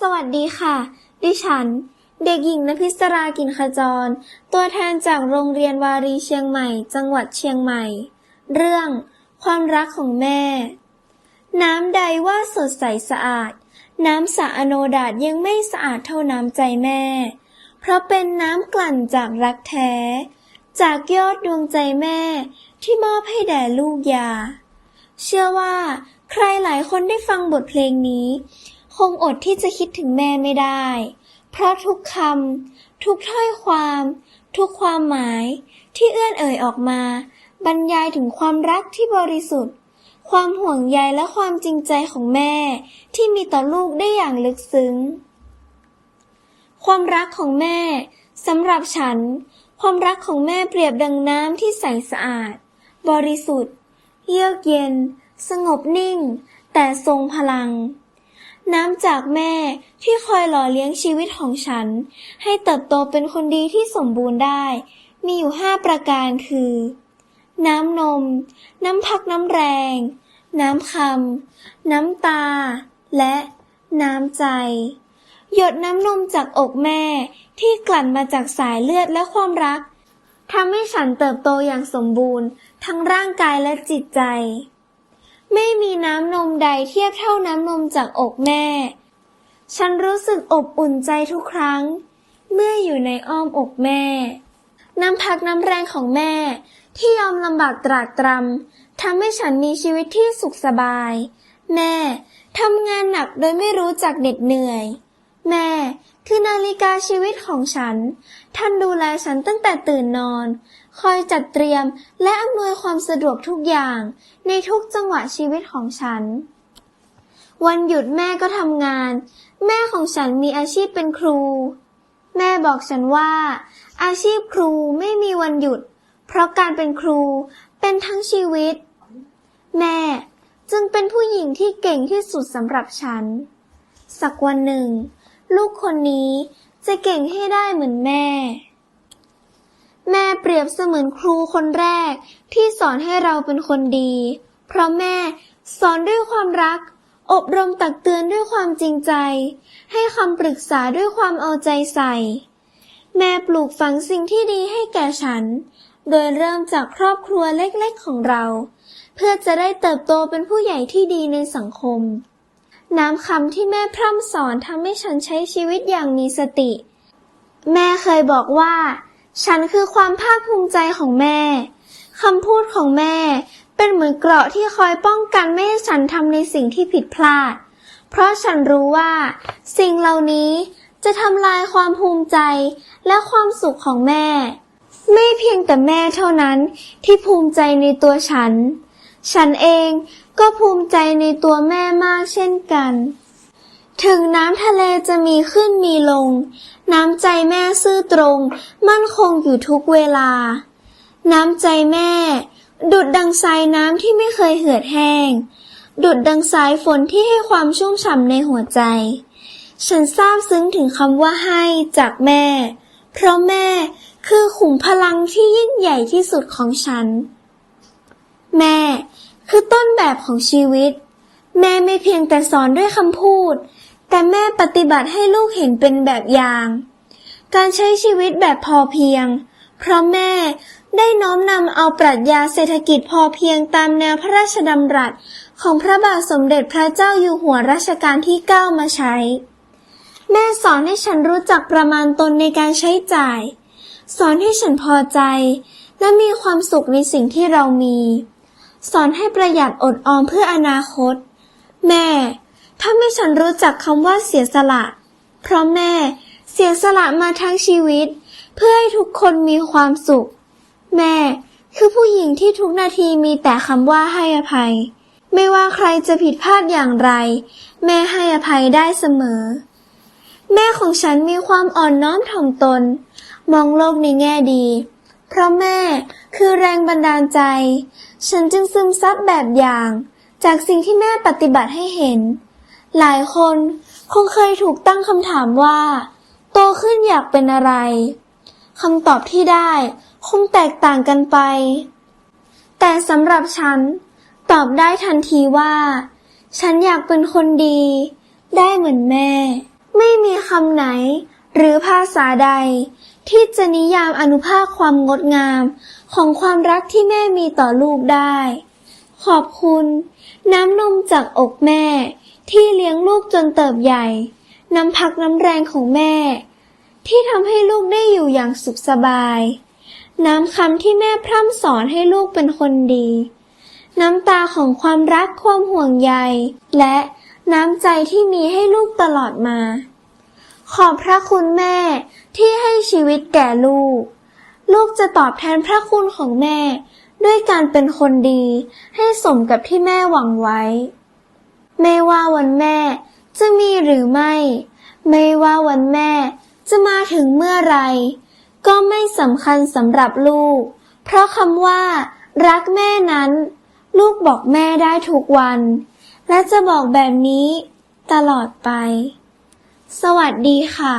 สวัสดีค่ะ ดิฉัน เด็กหญิงนภิสรากินขจร ตัวแทนจากโรงเรียนวารีเชียงใหม่ จังหวัดเชียงใหม่ เรื่องความรักของแม่ น้ำใดว่าสดใสสะอาด น้ำสะอโนดาตยังไม่สะอาดเท่าน้ำใจแม่ เพราะเป็นน้ำกลั่นจากรักแท้ จากยอดดวงใจแม่ ที่มอบให้แด่ลูกยา เชื่อว่าใครหลายคนได้ฟังบทเพลงนี้ คงอดที่จะคิดถึงแม่ไม่ได้ เพราะทุกคำ ทุกถ้อยความ ทุกความหมายที่เอื้อนเอ่ยออกมา บรรยายถึงความรักที่บริสุทธิ์ ความห่วงใยและความจริงใจของแม่ ที่มีต่อลูกได้อย่างลึกซึ้ง ความรักของแม่สำหรับฉัน ความรักของแม่เปรียบดังน้ำที่ใสสะอาด บริสุทธิ์ เยือกเย็น สงบนิ่ง แต่ทรงพลัง น้ำจากแม่ที่คอยหล่อเลี้ยงชีวิตของฉัน ให้เติบโตเป็นคนดีที่สมบูรณ์ได้ มีอยู่ห้าประการคือ น้ำนม น้ำพักน้ำแรง น้ำคำน้ำตา และน้ำใจ หยดน้ำนมจากอกแม่ที่กลั่นมาจากสายเลือดและความรักทำให้ฉันเติบโตอย่างสมบูรณ์ ทั้งร่างกายและจิตใจ ไม่มีน้ำนมใดเทียบเท่าน้ำนมจากอกแม่ ฉันรู้สึกอบอุ่นใจทุกครั้ง เมื่ออยู่ในอ้อมอกแม่ น้ำพักน้ำแรงของแม่ที่ยอมลำบากตรากตรำทำให้ฉันมีชีวิตที่สุขสบาย แม่ทำงานหนักโดยไม่รู้จักเหน็ดเหนื่อย แม่ คือนาฬิกาชีวิตของฉัน ท่านดูแลฉันตั้งแต่ตื่นนอน คอยจัดเตรียมและอำนวยความสะดวกทุกอย่าง ในทุกจังหวะชีวิตของฉัน วันหยุดแม่ก็ทำงาน แม่ของฉันมีอาชีพเป็นครู แม่บอกฉันว่า อาชีพครูไม่มีวันหยุด เพราะการเป็นครูเป็นทั้งชีวิต แม่จึงเป็นผู้หญิงที่เก่งที่สุดสำหรับฉัน สักวันหนึ่ง ลูกคนนี้จะเก่งให้ได้เหมือนแม่ แม่เปรียบเสมือนครูคนแรกที่สอนให้เราเป็นคนดี เพราะแม่สอนด้วยความรัก อบรมตักเตือนด้วยความจริงใจ ให้คำปรึกษาด้วยความเอาใจใส่ แม่ปลูกฝังสิ่งที่ดีให้แก่ฉัน โดยเริ่มจากครอบครัวเล็กๆของเรา เพื่อจะได้เติบโตเป็นผู้ใหญ่ที่ดีในสังคม น้ำคำที่แม่พร่ำสอนทำให้ฉันใช้ชีวิตอย่างมีสติ แม่เคยบอกว่า ฉันคือความภาคภูมิใจของแม่คำพูดของแม่เป็นเหมือนเกราะที่คอยป้องกันไม่ให้ฉันทำในสิ่งที่ผิดพลาด เพราะฉันรู้ว่า สิ่งเหล่านี้จะทำลายความภูมิใจและความสุขของแม่ ไม่เพียงแต่แม่เท่านั้นที่ภูมิใจในตัวฉัน ฉันเอง ก็ภูมิใจในตัวแม่มากเช่นกัน ถึงน้ำทะเลจะมีขึ้นมีลง น้ำใจแม่ซื่อตรง มั่นคงอยู่ทุกเวลา น้ำใจแม่ ดุดดังสายน้ำที่ไม่เคยเหือดแห้ง ดุดดังสายฝนที่ให้ความชุ่มฉ่ำในหัวใจ ฉันซาบซึ้งถึงคำว่าให้จากแม่ เพราะแม่คือขุมพลังที่ยิ่งใหญ่ที่สุดของฉัน แม่ คือต้นแบบของชีวิต แม่ไม่เพียงแต่สอนด้วยคำพูด แต่แม่ปฏิบัติให้ลูกเห็นเป็นแบบอย่าง การใช้ชีวิตแบบพอเพียง เพราะแม่ได้น้อมนำเอาปรัชญาเศรษฐกิจพอเพียงตามแนวพระราชดำรัสของพระบาทสมเด็จพระเจ้าอยู่หัวรัชกาลที่ 9 มาใช้ แม่สอนให้ฉันรู้จักประมาณตนในการใช้จ่าย สอนให้ฉันพอใจ และมีความสุขในสิ่งที่เรามี สอนให้ประหยัดอดออมเพื่ออนาคต แม่ ถ้าไม่ฉันรู้จักคำว่าเสียสละ เพราะแม่เสียสละมาทั้งชีวิต เพื่อให้ทุกคนมีความสุข แม่คือผู้หญิงที่ทุกนาทีมีแต่คำว่าให้อภัย ไม่ว่าใครจะผิดพลาดอย่างไร แม่ให้อภัยได้เสมอ แม่ของฉันมีความอ่อนน้อมถ่อมตน มองโลกในแง่ดี เพราะแม่คือแรงบันดาลใจ ฉันจึงซึมซับแบบอย่าง จากสิ่งที่แม่ปฏิบัติให้เห็น หลายคนคงเคยถูกตั้งคำถามว่า โตขึ้นอยากเป็นอะไรคำตอบที่ได้คงแตกต่างกันไป แต่สำหรับฉัน ตอบได้ทันทีว่า ฉันอยากเป็นคนดี ได้เหมือนแม่ ไม่มีคำไหน หรือภาษาใด ที่จะนิยามอนุภาคความงดงาม ของความรักที่แม่มีต่อลูกได้ ขอบคุณ น้ำนมจากอกแม่ ที่เลี้ยงลูกจนเติบใหญ่ น้ำพักน้ำแรงของแม่ ที่ทำให้ลูกได้อยู่อย่างสุขสบาย น้ำคำที่แม่พร่ำสอนให้ลูกเป็นคนดี น้ำตาของความรักความห่วงใย และน้ำใจที่มีให้ลูกตลอดมา ขอบพระคุณแม่ที่ให้ชีวิตแก่ลูก ลูกจะตอบแทนพระคุณของแม่ ด้วยการเป็นคนดีให้สมกับที่แม่หวังไว้ ไม่ว่าวันแม่จะมีหรือไม่ ไม่ว่าวันแม่จะมาถึงเมื่อไร ก็ไม่สำคัญสำหรับลูก เพราะคำว่า รักแม่นั้น ลูกบอกแม่ได้ทุกวัน และจะบอกแบบนี้ตลอดไป สวัสดีค่ะ